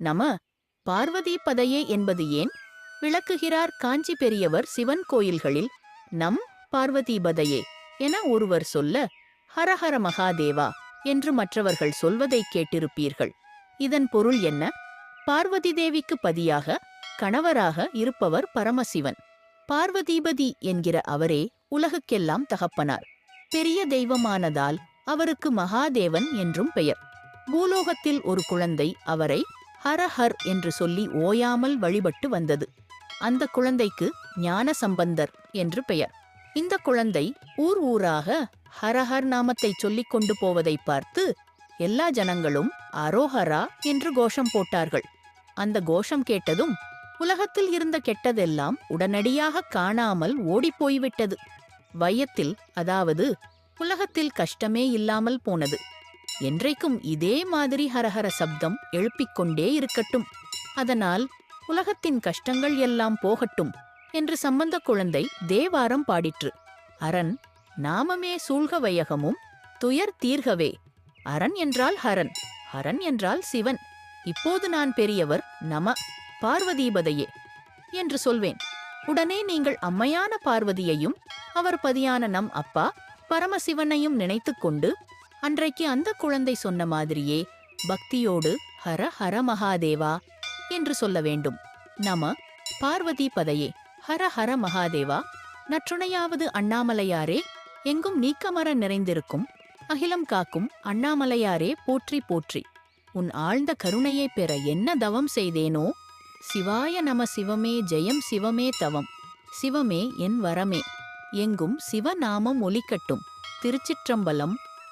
நம பார்வதி பதையே என்பது ஏன்? விளக்குகிறார் காஞ்சி பெரியவர் சிவன் கோயில்களில் நம் பார்வதி பதையே என ஒருவர் சொல்ல ஹரஹர மகாதேவா என்று மற்றவர்கள் சொல்வதைக் கேட்டிருப்பீர்கள். இதன் பொருள் என்ன? பார்வதி தேவிக்கு பதியாக கணவராக இருப்பவர் பரமசிவன். பார்வதிபதி என்கிற அவரே உலகுக்கெல்லாம் தகப்பனார். பெரிய தெய்வமானதால் அவருக்கு மகாதேவன் என்றும் பெயர். பூலோகத்தில் ஒரு குழந்தை அவரை ஹரஹர் என்று சொல்லி ஓயாமல் வழிபட்டு வந்தது. அந்த குழந்தைக்கு ஞான சம்பந்தர் என்று பெயர். இந்த குழந்தை ஊர் ஊராக ஹரஹர் நாமத்தை சொல்லிக் கொண்டு போவதைப் பார்த்து எல்லா ஜனங்களும் அரோஹரா என்று கோஷம் போட்டார்கள். அந்த கோஷம் கேட்டதும் உலகத்தில் இருந்த கெட்டதெல்லாம் உடனடியாக காணாமல் ஓடிப்போய்விட்டது வையத்தில் அதாவது உலகத்தில் கஷ்டமே இல்லாமல் போனது. என்றைக்கும் இதே மாதிரி ஹரஹர சப்தம் எழுப்பிக் கொண்டே இருக்கட்டும். அதனால் உலகத்தின் கஷ்டங்கள் எல்லாம் போகட்டும் என்று சம்பந்த குழந்தை தேவாரம் பாடிற்று. அரண் நாமமே சூழ்க வையகமும் துயர் தீர்கவே. அரண் என்றால் ஹரன் ஹரன் என்றால் சிவன். இப்போது நான் பெரியவர் நம பார்வதீபதையே என்று சொல்வேன். உடனே நீங்கள் அம்மையான பார்வதியையும் அவர் பதியான நம் அப்பா பரமசிவனையும் நினைத்துக் கொண்டு அன்றைக்கு அந்த குழந்தை சொன்ன மாதிரியே பக்தியோடு ஹர ஹர மகாதேவா என்று சொல்ல வேண்டும். நம பார்வதி பதையே ஹர ஹர மகாதேவா நற்றுணையாவது அண்ணாமலையாரே எங்கும் நீக்கமர நிறைந்திருக்கும் அகிலம் காக்கும் அண்ணாமலையாரே போற்றி போற்றி. உன் ஆழ்ந்த கருணையைப் பெற என்ன தவம் செய்தேனோ சிவாய நம சிவமே ஜெயம் சிவமே தவம். சிவமே என் வரமே எங்கும் சிவநாமம் ஒலிக்கட்டும். திருச்சிற்றம்பலம்